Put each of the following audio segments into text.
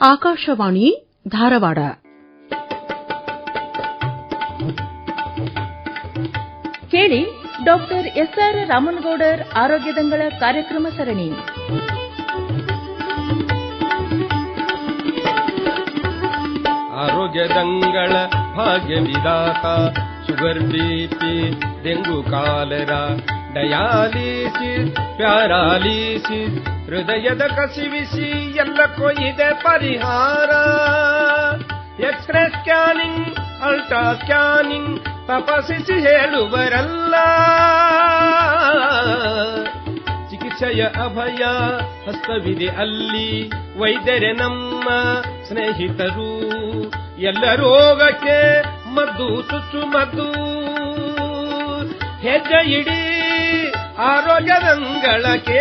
ಆಕಾಶವಾಣಿ ಧಾರವಾಡ ಕೇಳಿ doctor S R Ramanagoudar ಆರೋಗ್ಯದಂಗಳ ಕಾರ್ಯಕ್ರಮ ಸರಣಿ. ಆರೋಗ್ಯದಂಗಳ ಭಾಗ್ಯ ವಿಧಾತ sugar BP dengue cholera dialysis paralysis ಹೃದಯದ ಕಸಿವಿಸಿ ಎಲ್ಲ ಇದೆ ಪರಿಹಾರ. ಎಕ್ಸ್ರೇ ಸ್ಕ್ಯಾನಿಂಗ್ ಅಲ್ಟ್ರಾ ಸ್ಕ್ಯಾನಿಂಗ್ ತಪಸಿಸಿ ಹೇಳುವರಲ್ಲ. ಚಿಕಿತ್ಸೆಯ ಅಭಯ ಹಸ್ತವಿದೆ ಅಲ್ಲಿ, ವೈದ್ಯರೆ ನಮ್ಮ ಸ್ನೇಹಿತರು. ಎಲ್ಲ ರೋಗಕ್ಕೆ ಮದ್ದು ಚುಚ್ಚು ಮದ್ದು. ಹೆಜ್ಜೆ ಇಡಿ ಆರೋಗ್ಯದಂಗಳಕ್ಕೆ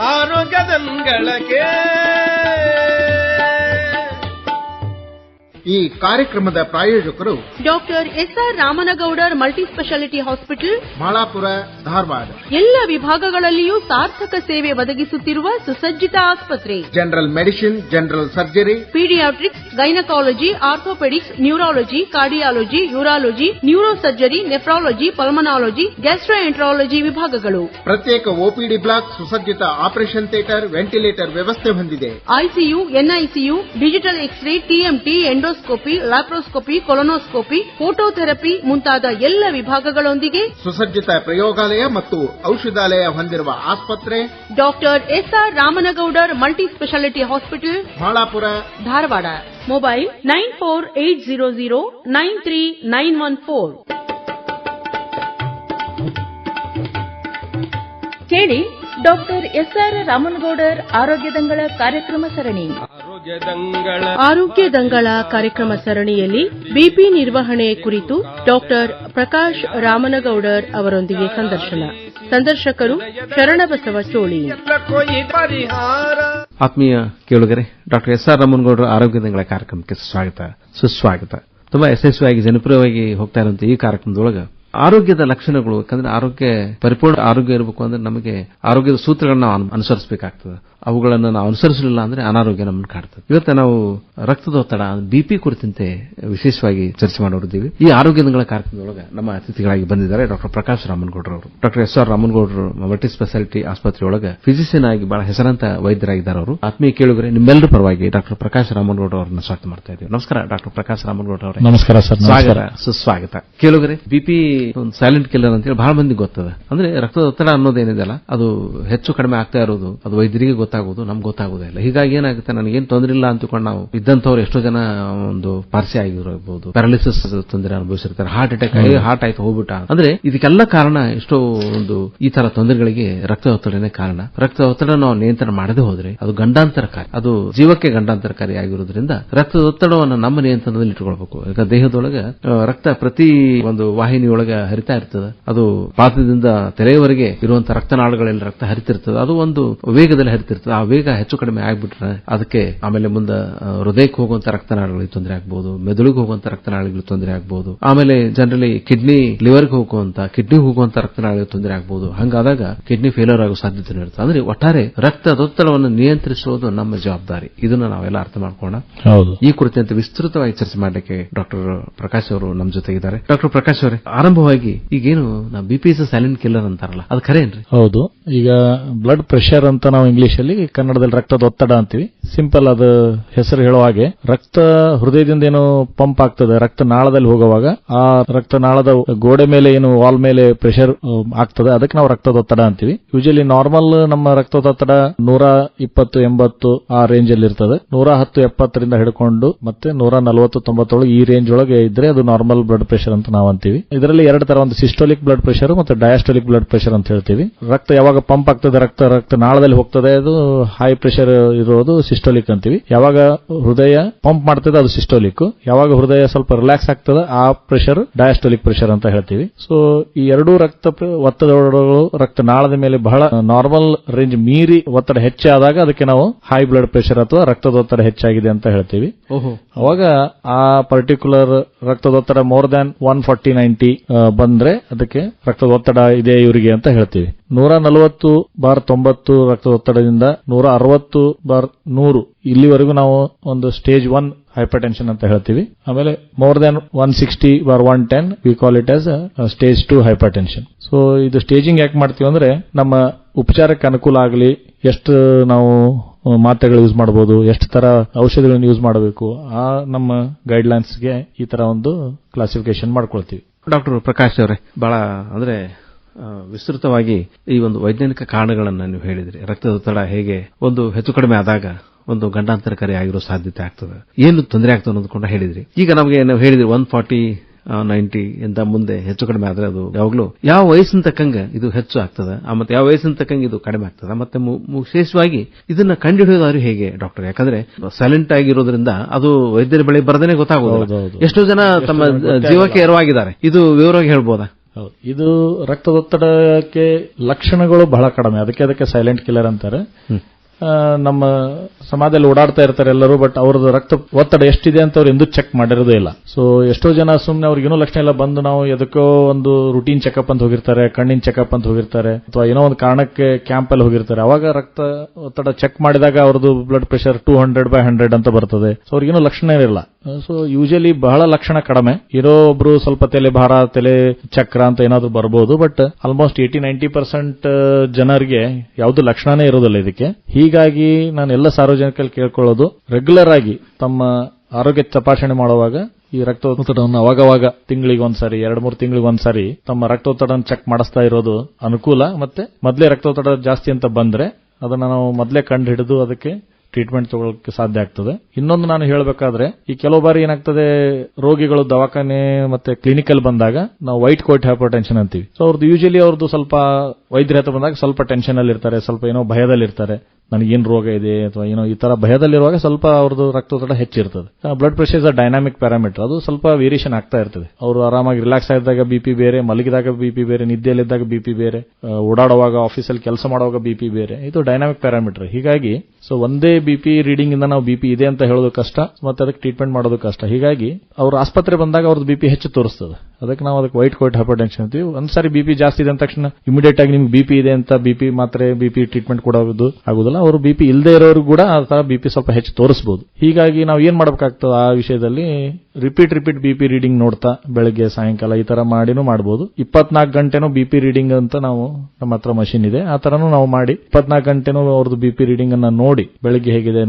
ಆರೋಗ್ಯದಂಗಳಕ್ಕೆ ಈ ಕಾರ್ಯಕ್ರಮದ ಪ್ರಾಯೋಜಕರು doctor SR Ramanagoudar multi speciality hospital Malapura Dharwad. ಎಲ್ಲ ವಿಭಾಗಗಳಲ್ಲಿಯೂ ಸಾರ್ಥಕ ಸೇವೆ ಒದಗಿಸುತ್ತಿರುವ ಸುಸಜ್ಜಿತ ಆಸ್ಪತ್ರೆ. General medicine general surgery paediatrics gynaecology orthopaedics neurology cardiology urology neuro surgery nephrology pulmonology gastroenterology ವಿಭಾಗಗಳು. ಪ್ರತ್ಯೇಕ ಒಪಿಡಿ ಬ್ಲಾಕ್ ಸುಸಜ್ಜಿತ ಆಪರೇಷನ್ ಥಿಯೇಟರ್ ವೆಂಟಿಲೇಟರ್ ವ್ಯವಸ್ಥೆ ಹೊಂದಿದೆ. ICU NICU digital X-ray TMT endoscopy laparoscopy colonoscopy phototherapy ಮುಂತಾದ ಎಲ್ಲ ವಿಭಾಗಗಳೊಂದಿಗೆ ಸುಸಜ್ಜಿತ ಪ್ರಯೋಗಾಲಯ ಮತ್ತು ಔಷಧಾಲಯ ಹೊಂದಿರುವ ಆಸ್ಪತ್ರೆ doctor SR Ramanagoudar multi speciality hospital Balapura. Dharwad. Mobile nine four eight zero zero nine three nine one four. ಕೇಳಿ ಡಾಕ್ಟರ್ ಎಸ್ಆರ್ ರಾಮನಗೌಡರ್ ಆರೋಗ್ಯದಂಗಳ ಕಾರ್ಯಕ್ರಮ ಸರಣಿ. ಆರೋಗ್ಯದಂಗಳ ಆರೋಗ್ಯ ದಂಗಳ ಕಾರ್ಯಕ್ರಮ ಸರಣಿಯಲ್ಲಿ ಬಿಪಿ ನಿರ್ವಹಣೆ ಕುರಿತು ಡಾಕ್ಟರ್ ಪ್ರಕಾಶ್ ರಾಮನಗೌಡರ್ ಅವರೊಂದಿಗೆ ಸಂದರ್ಶನ. ಸಂದರ್ಶಕರು ಶರಣಬಸವ ಇದೆ ಆತ್ಮೀಯ ಕೇಳುಗರೆ ಡಾಕ್ಟರ್ ಎಸ್ ಆರ್ ರಾಮನಗೌಡರ ಆರೋಗ್ಯದಂಗಳ ಕಾರ್ಯಕ್ರಮಕ್ಕೆ ಸ್ವಾಗತ ಸುಸ್ವಾಗತ. ತುಂಬಾ ಯಶಸ್ವಿಯಾಗಿ ಜನಪ್ರಿಯವಾಗಿ ಹೋಗ್ತಾ ಇರುವಂತಹ ಈ ಕಾರ್ಯಕ್ರಮದೊಳಗ ಆರೋಗ್ಯದ ಲಕ್ಷಣಗಳು ಯಾಕಂದ್ರೆ ಆರೋಗ್ಯ ಪರಿಪೂರ್ಣ ಆರೋಗ್ಯ ಇರಬೇಕು ಅಂದ್ರೆ ನಮಗೆ ಆರೋಗ್ಯದ ಸೂತ್ರಗಳನ್ನ ನಾವು ಅನುಸರಿಸಬೇಕಾಗ್ತದೆ. ಅವುಗಳನ್ನು ನಾವು ಅನುಸರಿಸಲಿಲ್ಲ ಅಂದ್ರೆ ಅನಾರೋಗ್ಯ ನಮ್ಮನ್ನು ಕಾಡ್ತದೆ. ಇವತ್ತು ನಾವು ರಕ್ತದೊತ್ತಡ ಬಿಪಿ ಕುರಿತಂತೆ ವಿಶೇಷವಾಗಿ ಚರ್ಚೆ ಮಾಡೋರಿದ್ದೀವಿ. ಈ ಆರೋಗ್ಯದಂಗಳ ಕಾರ್ಯಕ್ರಮದೊಳಗೆ ನಮ್ಮ ಅತಿಥಿಗಳಾಗಿ ಬಂದಿದ್ದಾರೆ ಡಾಕ್ಟರ್ ಪ್ರಕಾಶ್ ರಾಮನಗೌಡರು ಅವರು ಡಾಕ್ಟರ್ ಎಸ್ ಆರ್ ರಾಮನಗೌಡರು ಮಲ್ಟಿ ಸ್ಪೆಷಾಲಿಟಿ ಆಸ್ಪತ್ರೆಯೊಳಗೆ ಫಿಸಿಷಿಯನ್ ಆಗಿ ಬಹಳ ಹೆಸರಂತ ವೈದ್ಯರಾಗಿದ್ದಾರೆ ಅವರು ಆತ್ಮೀಯ ಕೇಳುಗರೆ ನಿಮ್ಮೆಲ್ಲರ ಪರವಾಗಿ ಡಾಕ್ಟರ್ ಪ್ರಕಾಶ್ ರಾಮನಗೌಡ ಅವರನ್ನು ಸ್ವಾಗತ ಮಾಡ್ತಾ ಇದ್ದೀವಿ. ನಮಸ್ಕಾರ ಡಾಕ್ಟರ್ ಪ್ರಕಾಶ್ ರಾಮನಗೌಡ ಅವರೇ ನಮಸ್ಕಾರ ಸರ್ ಸ್ವಾಗತ ಸುಸ್ವಾಗತ. ಕೇಳುಗರೆ ಬಿಪಿ ಒಂದು ಸೈಲೆಂಟ್ ಕಿಲ್ಲರ್ ಅಂತ ಹೇಳಿ ಬಹಳ ಮಂದಿ ಗೊತ್ತದ. ಅಂದ್ರೆ ರಕ್ತದ ಒತ್ತಡ ಅನ್ನೋದೇನಿದೆಲ್ಲ ಅದು ಹೆಚ್ಚು ಕಡಿಮೆ ಆಗ್ತಾ ಇರೋದು ಅದು ವೈದ್ಯರಿಗೆ ಗೊತ್ತಾಗೋದು ನಮ್ಗೆ ಗೊತ್ತಾಗೋದಿಲ್ಲ ಹೀಗಾಗಿ ಏನಾಗುತ್ತೆ ನನಗೇನು ತೊಂದರೆ ಇಲ್ಲ ಅಂತಕೊಂಡು ನಾವು ಇದ್ದಂಥವ್ರು ಎಷ್ಟೋ ಜನ ಒಂದು ಪಾರ್ಸಿ ಆಗಿರಬಹುದು ಪ್ಯಾರಾಲಿಸಿಸ್ ತೊಂದರೆ ಅನುಭವಿಸಿರ್ತಾರೆ ಹಾರ್ಟ್ ಅಟ್ಯಾಕ್ ಹಾರ್ಟ್ ಆಯ್ತು ಹೋಗ್ಬಿಟ್ಟ. ಅಂದ್ರೆ ಇದಕ್ಕೆಲ್ಲ ಕಾರಣ ಎಷ್ಟೋ ಒಂದು ಈ ತರ ತೊಂದರೆಗಳಿಗೆ ರಕ್ತ ಒತ್ತಡನೇ ಕಾರಣ. ರಕ್ತ ಒತ್ತಡ ನಾವು ನಿಯಂತ್ರಣ ಮಾಡದೆ ಹೋದ್ರೆ ಅದು ಗಂಡಾಂತರಕಾರಿ ಅದು ಜೀವಕ್ಕೆ ಗಂಡಾಂತರಕಾರಿ ಆಗಿರೋದ್ರಿಂದ ರಕ್ತದ ಒತ್ತಡವನ್ನು ನಮ್ಮ ನಿಯಂತ್ರಣದಲ್ಲಿ ಇಟ್ಕೊಳ್ಬೇಕು. ಯಾಕಂದ್ರೆ ದೇಹದೊಳಗೆ ರಕ್ತ ಪ್ರತಿ ಒಂದು ವಾಹಿನಿಯೊಳಗೆ ಹರಿತಾ ಇರ್ತದೆ. ಅದು ಪಾತ್ರದಿಂದ ತೆರೆಯವರೆಗೆ ಇರುವಂತಹ ರಕ್ತನಾಳಗಳಲ್ಲಿ ರಕ್ತ ಹರಿತಿರ್ತದೆ. ಅದು ಒಂದು ವೇಗದಲ್ಲಿ ಹರಿತಿರ್ತದೆ. ಆ ವೇಗ ಹೆಚ್ಚು ಕಡಿಮೆ ಆಗ್ಬಿಟ್ರೆ ಅದಕ್ಕೆ ಆಮೇಲೆ ಮುಂದೆ ಹೃದಯಕ್ಕೆ ಹೋಗುವಂತ ರಕ್ತನಾಳಗಳಿಗೆ ತೊಂದರೆ ಆಗ್ಬಹುದು ಮೆದುಳಿಗೆ ಹೋಗುವಂತ ರಕ್ತನಾಳಗಳಿಗೆ ತೊಂದರೆ ಆಗ್ಬಹುದು ಆಮೇಲೆ ಜನರಲಿ ಕಿಡ್ನಿ ಲಿವರ್ಗೆ ಹೋಗುವಂತ ಕಿಡ್ನಿ ಹೋಗುವಂತ ರಕ್ತನಾಳಗಳಿಗೆ ತೊಂದರೆ ಆಗ್ಬಹುದು ಹಂಗಾದಾಗ ಕಿಡ್ನಿ ಫೇಲ್ಯೂರ್ ಆಗೋ ಸಾಧ್ಯತೆ ಇರುತ್ತೆ. ಅಂದ್ರೆ ಒಟ್ಟಾರೆ ರಕ್ತದೊತ್ತಡವನ್ನು ನಿಯಂತ್ರಿಸುವುದು ನಮ್ಮ ಜವಾಬ್ದಾರಿ. ಇದನ್ನ ನಾವೆಲ್ಲ ಅರ್ಥ ಮಾಡ್ಕೋಣ ಈ ಕುರಿತಂತೆ ವಿಸ್ತೃತವಾಗಿ ಚರ್ಚೆ ಮಾಡಲಿಕ್ಕೆ ಡಾಕ್ಟರ್ ಪ್ರಕಾಶ್ ಅವರು ನಮ್ಮ ಜೊತೆಗಿದ್ದಾರೆ. ಡಾಕ್ಟರ್ ಪ್ರಕಾಶ್ ಅವರೇ ಆರಂಭವಾಗಿ ಈಗೇನು ನಾವು ಬಿಪಿ ಇಸ್ ಸೈಲೆಂಟ್ ಕಿಲ್ಲರ್ ಅಂತಾರಲ್ಲ, ಅದು ಖರೇನ್ರಿ ಹೌದು. ಈಗ ಬ್ಲಡ್ ಪ್ರೆಷರ್ ಅಂತ ನಾವು ಇಂಗ್ಲಿಷ್ ಅಲ್ಲಿ ಕನ್ನಡದಲ್ಲಿ ರಕ್ತದ ಒತ್ತಡ ಅಂತೀವಿ. ಸಿಂಪಲ್ ಅದು ಹೆಸರು ಹೇಳುವ ಹಾಗೆ. ರಕ್ತ ಹೃದಯದಿಂದ ಏನು ಪಂಪ್ ಆಗ್ತದೆ, ರಕ್ತ ನಾಳದಲ್ಲಿ ಹೋಗುವಾಗ, ಆ ರಕ್ತ ನಾಳದ ಗೋಡೆ ಮೇಲೆ ಏನು ವಾಲ್ ಮೇಲೆ ಪ್ರೆಷರ್ ಆಗ್ತದೆ. ಅದಕ್ಕೆ ನಾವು ರಕ್ತದೊತ್ತಡ ಅಂತೀವಿ. ಯೂಶಲಿ ನಾರ್ಮಲ್ ನಮ್ಮ ರಕ್ತದೊತ್ತಡ ನೂರ ಇಪ್ಪತ್ತು, ಎಂಬತ್ತು ಆ ರೇಂಜ್ ಅಲ್ಲಿ ಇರ್ತದೆ. ನೂರ ಹತ್ತು, ಎಪ್ಪತ್ತರಿಂದ ಹಿಡ್ಕೊಂಡು ಮತ್ತೆ ನೂರ ನಲವತ್ತು, ತೊಂಬತ್ತೊಳಗೆ ಈ ರೇಂಜ್ ಒಳಗೆ ಇದ್ರೆ ಅದು ನಾರ್ಮಲ್ ಬ್ಲಡ್ ಪ್ರೆಷರ್ ಅಂತ ನಾವು ಅಂತೀವಿ. ಇದರಲ್ಲಿ ಎರಡು ತರ ಒಂದು ಸಿಸ್ಟೋಲಿಕ್ ಬ್ಲಡ್ ಪ್ರೆಷರ್ ಮತ್ತು ಡಯಾಸ್ಟೋಲಿಕ್ ಬ್ಲಡ್ ಪ್ರೆಷರ್ ಅಂತ ಹೇಳ್ತೀವಿ. ರಕ್ತ ಯಾವಾಗ ಪಂಪ್ ಆಗ್ತದೆ ರಕ್ತ ರಕ್ತ ನಾಳದಲ್ಲಿ ಹೋಗ್ತದೆ ಅದು ಹೈ ಪ್ರೆಷರ್ ಇರೋದು ಸಿಸ್ಟೋಲಿಕ್ ಅಂತೀವಿ. ಯಾವಾಗ ಹೃದಯ ಪಂಪ್ ಮಾಡ್ತದೆ ಅದು ಸಿಸ್ಟೋಲಿಕ್ ಯಾವಾಗ ಹೃದಯ ಸ್ವಲ್ಪ ರಿಲ್ಯಾಕ್ಸ್ ಆಗ್ತದೆ ಆ ಪ್ರೆಷರ್ ಡಯಾಸ್ಟೋಲಿಕ್ ಪ್ರೆಷರ್ ಅಂತ ಹೇಳ್ತೀವಿ. ಸೊ ಈ ಎರಡೂ ರಕ್ತ ಒತ್ತಡಗಳು ರಕ್ತ ನಾಳದ ಮೇಲೆ ಬಹಳ ನಾರ್ಮಲ್ ರೇಂಜ್ ಮೀರಿ ಒತ್ತಡ ಹೆಚ್ಚಾದಾಗ ಅದಕ್ಕೆ ನಾವು ಹೈ ಬ್ಲಡ್ ಪ್ರೆಷರ್ ಅಥವಾ ರಕ್ತದ ಒತ್ತಡ ಹೆಚ್ಚಾಗಿದೆ ಅಂತ ಹೇಳ್ತೀವಿ. ಓಹೋ. ಅವಾಗ ಆ ಪರ್ಟಿಕ್ಯುಲರ್ ರಕ್ತದೊತ್ತಡ more than one forty ninety ಬಂದ್ರೆ ಅದಕ್ಕೆ ರಕ್ತದ ಒತ್ತಡ ಇದೆ ಇವರಿಗೆ ಅಂತ ಹೇಳ್ತೀವಿ. ನೂರ ನಲವತ್ತು ಬಾರ್ ತೊಂಬತ್ತು ರಕ್ತದ ಒತ್ತಡದಿಂದ ನೂರ ಅರವತ್ತು ಬಾರ್ ನೂರು ಇಲ್ಲಿವರೆಗೂ ನಾವು ಒಂದು ಸ್ಟೇಜ್ ಒನ್ ಹೈಪರ್ ಟೆನ್ಷನ್ ಅಂತ ಹೇಳ್ತೀವಿ. ಆಮೇಲೆ more than one sixty bar one ten, we call it as stage two hypertension so ಇದು ಸ್ಟೇಜಿಂಗ್ ಯಾಕೆ ಮಾಡ್ತೀವಿ ಅಂದ್ರೆ ನಮ್ಮ ಉಪಚಾರಕ್ಕೆ ಅನುಕೂಲ ಆಗಲಿ, ಎಷ್ಟು ನಾವು ಮಾತ್ರೆಗಳು ಯೂಸ್ ಮಾಡಬಹುದು ಎಷ್ಟು ತರ ಔಷಧಿಗಳನ್ನು ಯೂಸ್ ಮಾಡಬೇಕು, ಆ ನಮ್ಮ ಗೈಡ್ಲೈನ್ಸ್ಗೆ ಈ ತರ ಒಂದು ಕ್ಲಾಸಿಫಿಕೇಶನ್ ಮಾಡ್ಕೊಳ್ತೀವಿ. ಡಾಕ್ಟರ್ ಪ್ರಕಾಶ್ ಅವರೇ, ಬಹಳ, ಅಂದ್ರೆ ವಿಸ್ತೃತವಾಗಿ ಈ ಒಂದು ವೈಜ್ಞಾನಿಕ ಕಾರಣಗಳನ್ನು ನೀವು ಹೇಳಿದ್ರಿ. ರಕ್ತದೊತ್ತಡ ಹೇಗೆ, ಒಂದು ಹೆಚ್ಚು ಕಡಿಮೆ ಆದಾಗ ಒಂದು ಗಂಡಾಂತರಕಾರಿ ಆಗಿರೋ ಸಾಧ್ಯತೆ ಆಗ್ತದೆ. ಏನು ತೊಂದರೆ ಆಗ್ತದೆ ಅನ್ನೋದನ್ನ ಹೇಳಿದ್ರಿ. ಈಗ ನಮಗೆ ನಾವು ಹೇಳಿದ್ರಿ ಒನ್ ಫಾರ್ಟಿ ನೈಂಟಿ ಇಂತ ಮುಂದೆ ಹೆಚ್ಚು ಕಡಿಮೆ ಆದ್ರೆ ಅದು ಯಾವಾಗಲೂ ಯಾವ ವಯಸ್ಸಿನ ತಕ್ಕಂಗೆ ಇದು ಹೆಚ್ಚು ಆಗ್ತದೆ ಮತ್ತೆ ಯಾವ ವಯಸ್ಸಿನ ತಕ್ಕಂಗೆ ಇದು ಕಡಿಮೆ ಆಗ್ತದೆ ಮತ್ತೆ ವಿಶೇಷವಾಗಿ ಇದನ್ನ ಕಂಡುಹಿಡಿಯೋದಾದ್ರು ಹೇಗೆ ಡಾಕ್ಟರ್ ಯಾಕಂದ್ರೆ ಸೈಲೆಂಟ್ ಆಗಿರೋದ್ರಿಂದ ಅದು ವೈದ್ಯರ ಬಳಿ ಬರದೇ ಗೊತ್ತಾಗೋದಿಲ್ಲ. ಹೌದೌದು. ಎಷ್ಟೋ ಜನ ತಮ್ಮ ಜೀವಕ್ಕೆ ಎರವಾಗಿದ್ದಾರೆ ಇದು ವಿವರವಾಗಿ ಹೇಳ್ಬೋದಾ? ಇದು ರಕ್ತದೊತ್ತಡಕ್ಕೆ ಲಕ್ಷಣಗಳು ಬಹಳ ಕಡಿಮೆ. ಅದಕ್ಕೆ ಅದಕ್ಕೆ ಸೈಲೆಂಟ್ ಕಿಲ್ಲರ್ ಅಂತಾರೆ. ನಮ್ಮ ಸಮಾಜದಲ್ಲಿ ಓಡಾಡ್ತಾ ಇರ್ತಾರೆ ಎಲ್ಲರೂ ಬಟ್ ಅವ್ರದ್ದು ರಕ್ತ ಒತ್ತಡ ಎಷ್ಟಿದೆ ಅಂತ ಅವ್ರು ಎಂದೂ ಚೆಕ್ ಮಾಡಿರೋದೇ ಇಲ್ಲ. ಸೊ ಎಷ್ಟೋ ಜನ ಸುಮ್ಮನೆ ಅವ್ರಿಗೆ ಏನೋ ಲಕ್ಷಣ ಇಲ್ಲ ಬಂದು ನಾವು ಎದಕ್ಕೋ ಒಂದು ರುಟೀನ್ ಚೆಕಪ್ ಅಂತ ಹೋಗಿರ್ತಾರೆ, ಕಣ್ಣಿನ ಚೆಕಪ್ ಅಂತ ಹೋಗಿರ್ತಾರೆ, ಅಥವಾ ಏನೋ ಒಂದು ಕಾರಣಕ್ಕೆ ಕ್ಯಾಂಪ್ ಅಲ್ಲಿ ಹೋಗಿರ್ತಾರೆ. ಅವಾಗ ರಕ್ತ ಒತ್ತಡ ಚೆಕ್ ಮಾಡಿದಾಗ ಅವ್ರದ್ದು blood pressure two hundred by hundred ಅಂತ ಬರ್ತದೆ. ಸೊ ಅವ್ರಿಗೇನೋ ಲಕ್ಷಣ ಇರಲ್ಲ ಸೊ ಯೂಶಲಿ ಬಹಳ ಲಕ್ಷಣ ಕಡಿಮೆ. ಇರೋ ಒಬ್ರು ಸ್ವಲ್ಪ ತಲೆ ಭಾರ, ತಲೆ ಚಕ್ರ ಅಂತ ಏನಾದ್ರು ಬರ್ಬೋದು but almost eighty ninety percent ಜನರಿಗೆ ಯಾವ್ದು ಲಕ್ಷಣನೇ ಇರೋದಿಲ್ಲ ಇದಕ್ಕೆ. ಹೀಗಾಗಿ ನಾನು ಎಲ್ಲ ಸಾರ್ವಜನಿಕರಲ್ಲಿ ಕೇಳ್ಕೊಳ್ಳೋದು ರೆಗ್ಯುಲರ್ ಆಗಿ ತಮ್ಮ ಆರೋಗ್ಯ ತಪಾಸಣೆ ಮಾಡುವಾಗ ಈ ರಕ್ತದೊತ್ತಡವನ್ನು ಅವಾಗವಾಗ ತಿಂಗಳಿಗೆ ಒಂದ್ಸರಿ, ಎರಡು, ಮೂರು ತಿಂಗಳಿಗೆ ಒಂದ್ಸರಿ ತಮ್ಮ ರಕ್ತದೊತ್ತಡ ಚೆಕ್ ಮಾಡಿಸ್ತಾ ಇರೋದು ಅನುಕೂಲ. ಮತ್ತೆ ಮೊದಲೇ ರಕ್ತದೊತ್ತಡ ಜಾಸ್ತಿ ಅಂತ ಬಂದ್ರೆ ಅದನ್ನ ನಾವು ಮೊದಲೇ ಕಂಡು ಹಿಡಿದು ಅದಕ್ಕೆ ಟ್ರೀಟ್ಮೆಂಟ್ ತಗೊಳ್ಳಕ್ಕೆ ಸಾಧ್ಯ ಆಗ್ತದೆ. ಇನ್ನೊಂದು ನಾನು ಹೇಳಬೇಕಾದ್ರೆ, ಈ ಕೆಲವು ಬಾರಿ ಏನಾಗ್ತದೆ, ರೋಗಿಗಳು ದವಾಖಾನೆ ಮತ್ತೆ ಕ್ಲಿನಿಕಲ್ ಬಂದಾಗ ನಾವು ವೈಟ್ ಕೋಟ್ ಹೈಪರ್ ಟೆನ್ಷನ್ ಅಂತೀವಿ. ಸೊ ಅವ್ರದ್ದು ಯೂಶಲಿ ಅವ್ರದ್ದು ಸ್ವಲ್ಪ ವೈದ್ಯರ ಹತ್ರ ಬಂದಾಗ ಸ್ವಲ್ಪ ಟೆನ್ಷನ್ ಅಲ್ಲಿ ಇರ್ತಾರೆ, ಸ್ವಲ್ಪ ಏನೋ ಭಯದಲ್ಲಿ ಇರ್ತಾರೆ. ನನಗೇನು ರೋಗ ಇದೆ ಅಥವಾ ಏನೋ ಈ ತರ ಭಯದಲ್ಲಿರುವಾಗ ಸ್ವಲ್ಪ ಅವ್ರದ್ದು ರಕ್ತದೊತ್ತಡ ಹೆಚ್ಚಿರ್ತದೆ. Blood pressure is a dynamic parameter ಅದು ಸ್ವಲ್ಪ ವೇರಿಯೇಷನ್ ಆಗ್ತಾ ಇರ್ತದೆ. ಅವರು ಆರಾಮಾಗಿ ರಿಲ್ಯಾಕ್ಸ್ ಆಗಿದ್ದಾಗ ಬಿಪಿ ಬೇರೆ, ಮಲಗಿದಾಗ ಬಿಪಿ ಬೇರೆ, ನಿದ್ದೆಯಲ್ಲಿದ್ದಾಗ ಬಿಪಿ ಬೇರೆ ಓಡಾಡುವಾಗ ಆಫೀಸಲ್ಲಿ ಕೆಲಸ ಮಾಡುವಾಗ ಬಿಪಿ ಬೇರೆ. ಇದು ಡೈನಾಮಿಕ್ ಪ್ಯಾರಾಮೀಟರ್ ಹೀಗಾಗಿ ಸೊ ಒಂದೇ ಬಿಪಿ ರೀಡಿಂಗ್ ಇಂದ ನಾವು ಬಿಪಿ ಇದೆ ಅಂತ ಹೇಳೋದು ಕಷ್ಟ, ಮತ್ತೆ ಅದಕ್ಕೆ ಟ್ರೀಟ್ಮೆಂಟ್ ಮಾಡೋದು ಕಷ್ಟ. ಹೀಗಾಗಿ, ಅವ್ರು ಆಸ್ಪತ್ರೆ ಬಂದಾಗ ಅವ್ರದ್ದು ಬಿಪಿ ಹೆಚ್ಚು ತೋರಿಸ್ತದೆ. ಅದಕ್ಕೆ ನಾವು ಅದಕ್ಕೆ ವೈಟ್ ಕೋಟ್ ಹೈಪರ್ ಟೆನ್ಷನ್ ಅಂತೀವಿ ಒಂದ್ಸಾರಿ ಬಿಪಿ ಜಾಸ್ತಿ ಇದೆ ಅಂದ ತಕ್ಷಣ ಇಮಿಡಿಯೇಟ್ ಆಗಿ ನಿಮ್ಗೆ ಬಿಪಿ ಇದೆ ಅಂತ ಬಿಪಿ ಮಾತ್ರೆ ಬಿಪಿ ಟ್ರೀಟ್ಮೆಂಟ್ ಕೊಡೋದು ಆಗುದಿಲ್ಲ. ಅವರು ಬಿಪಿ ಇಲ್ಲದೆ ಇರೋರು ಕೂಡ ಆ ತರ ಬಿಪಿ ಸ್ವಲ್ಪ ಹೆಚ್ಚು ತೋರಿಸಬಹುದು ಹೀಗಾಗಿ ನಾವು ಏನ್ ಮಾಡಬೇಕಾಗ್ತದೆ ಆ ವಿಷಯದಲ್ಲಿ ರಿಪೀಟ್ ರಿಪೀಟ್ ಬಿಪಿ ರೀಡಿಂಗ್ ನೋಡ್ತಾ ಬೆಳಗ್ಗೆ, ಸಾಯಂಕಾಲ ಈ ತರ ಮಾಡಿನೂ ಮಾಡಬಹುದು ಇಪ್ಪತ್ನಾಲ್ಕು ಗಂಟೆನೂ ಬಿ ಪಿ ರೀಡಿಂಗ್ ಅಂತ ನಾವು ನಮ್ಮ ಹತ್ರ ಮಷಿನ್ ಇದೆ. ಆ ತರನು ನಾವು ಮಾಡಿ ಇಪ್ಪತ್ನಾಲ್ಕು ಗಂಟೆನೂ ಅವ್ರದ್ದು ಬಿಪಿ ರೀಡಿಂಗ್ ಅನ್ನ ನೋಡಿ ಬೆಳಗ್ಗೆ ಹೇಗಿದೆ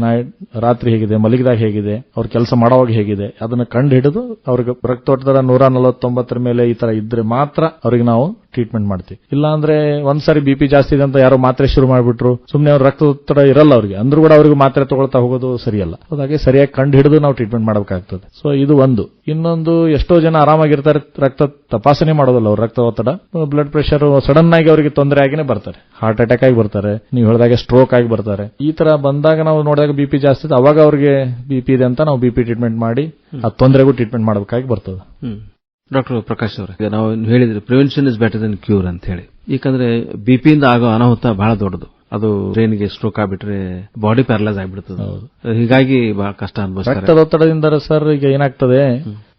ರಾತ್ರಿ ಹೇಗಿದೆ, ಮಲಗಿದಾಗ ಹೇಗಿದೆ, ಅವ್ರ ಕೆಲಸ ಮಾಡೋವಾಗ ಹೇಗಿದೆ, ಅದನ್ನ ಕಂಡು ಹಿಡಿದು ಅವ್ರಿಗೆ ರಕ್ತೋಟದ ನೂರ ನಲವತ್ತೊಂಬತ್ತರ ಮೇಲೆ ಈ ತರ ಇದ್ರೆ ಮಾತ್ರ ಅವ್ರಿಗೆ ನಾವು ಟ್ರೀಟ್ಮೆಂಟ್ ಮಾಡ್ತೀವಿ. ಇಲ್ಲ ಅಂದ್ರೆ ಒಂದ್ಸಾರಿ ಬಿಪಿ ಜಾಸ್ತಿ ಇದೆ ಅಂತ ಯಾರೋ ಮಾತ್ರೆ ಶುರು ಮಾಡಿಬಿಟ್ರು, ಸುಮ್ನೆ ಅವ್ರ ರಕ್ತದೊತ್ತಡ ಇರಲ್ಲ ಅವ್ರಿಗೆ. ಅಂದ್ರೂ ಕೂಡ ಅವ್ರಿಗೆ ಮಾತ್ರೆ ತಗೊಳ್ತಾ ಹೋಗೋದು ಸರಿಯಲ್ಲ. ಹಾಗಾಗಿ ಸರಿಯಾಗಿ ಕಂಡು ಹಿಡಿದು ನಾವು ಟ್ರೀಟ್ಮೆಂಟ್ ಮಾಡಬೇಕಾಗ್ತದೆ. ಸೊ ಇದು ಒಂದು. ಇನ್ನೊಂದು, ಎಷ್ಟೋ ಜನ ಆರಾಮಾಗಿರ್ತಾರೆ, ರಕ್ತ ತಪಾಸಣೆ ಮಾಡೋದಲ್ಲ ಅವ್ರ ರಕ್ತ ಒತ್ತಡ. ಬ್ಲಡ್ ಪ್ರೆಷರ್ ಸಡನ್ ಆಗಿ ಅವರಿಗೆ ತೊಂದರೆ ಆಗಿನೇ ಬರ್ತಾರೆ. ಹಾರ್ಟ್ ಅಟ್ಯಾಕ್ ಆಗಿ ಬರ್ತಾರೆ. ನೀವು ಹೇಳಿದಾಗ ಸ್ಟ್ರೋಕ್ ಆಗಿ ಬರ್ತಾರೆ. ಈ ತರ ಬಂದಾಗ ನಾವು ನೋಡಿದಾಗ ಬಿಪಿ ಜಾಸ್ತಿ ಅವಾಗ ಅವ್ರಿಗೆ ಬಿಪಿ ಇದೆ ಅಂತ ನಾವು ಬಿಪಿ ಟ್ರೀಟ್ಮೆಂಟ್ ಮಾಡಿ, ಆ ತೊಂದರೆಗೂ ಟ್ರೀಟ್ಮೆಂಟ್ ಮಾಡಬೇಕಾಗಿ ಬರ್ತದೆ. ಡಾಕ್ಟರ್ ಪ್ರಕಾಶ್ ಅವರೇ ನಾವು ಹೇಳಿದ್ರೆ prevention is better than cure ಅಂತ ಹೇಳಿ. ಯಾಕಂದ್ರೆ ಬಿಪಿಯಿಂದ ಆಗೋ ಅನಾಹುತ ಬಹಳ ದೊಡ್ಡದು. ಅದು ಬ್ರೈನ್ಗೆ ಸ್ಟ್ರೋಕ್ ಆಗಿಬಿಟ್ರೆ ಬಾಡಿ ಪ್ಯಾರಲೈಸ್ ಆಗ್ಬಿಡ್ತದೆ. ಹೀಗಾಗಿ ಬಹಳ ಕಷ್ಟ ರಕ್ತದ ಒತ್ತಡದಿಂದ ಸರ್ ಈಗ ಏನಾಗ್ತದೆ